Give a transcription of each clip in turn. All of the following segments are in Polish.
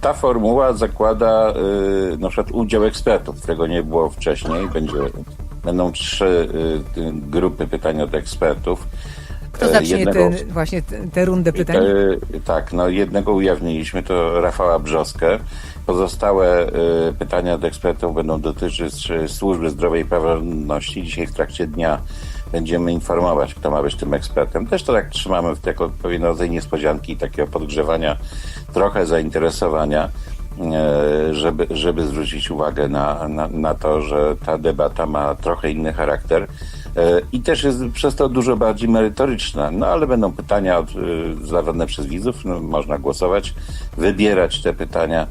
ta formuła zakłada y, na przykład udział ekspertów, którego nie było wcześniej. Będzie, będą trzy y, y, grupy pytań od ekspertów. Kto zacznie jednego- właśnie tę rundę pytań? Tak, no jednego ujawniliśmy, to Rafała Brzoskę. Pozostałe e, pytania od ekspertów będą dotyczyć e, służby zdrowej i praworządności. Dzisiaj w trakcie dnia będziemy informować, kto ma być tym ekspertem. Też to tak trzymamy jako pewien rodzaj niespodzianki takiego podgrzewania, trochę zainteresowania, e, żeby, żeby zwrócić uwagę na, na, na to, że ta debata ma trochę inny charakter. E, I też jest przez to dużo bardziej merytoryczna. No ale będą pytania od, y, zadawane przez widzów, no, można głosować, wybierać te pytania.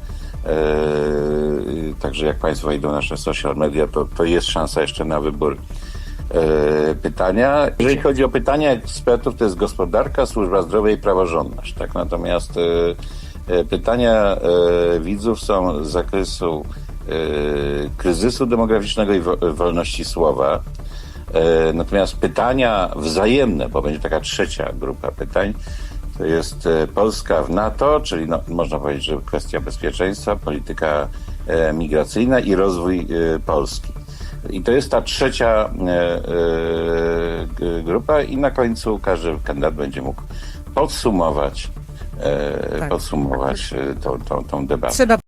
E, Także jak Państwo wejdą na nasze social media, to, to jest szansa jeszcze na wybór e, pytania. Jeżeli chodzi o pytania ekspertów, to jest gospodarka, służba zdrowia i praworządność. Tak? Natomiast e, e, pytania e, widzów są z zakresu e, kryzysu demograficznego i wo- wolności słowa. E, Natomiast pytania wzajemne, bo będzie taka trzecia grupa pytań, to jest e, Polska w NATO, czyli no, można powiedzieć, że kwestia bezpieczeństwa, polityka e, migracyjna i rozwój e, Polski. I to jest ta trzecia e, e, grupa i na końcu każdy kandydat będzie mógł podsumować, e, Tak. podsumować tą, tą, tą debatę. Trzeba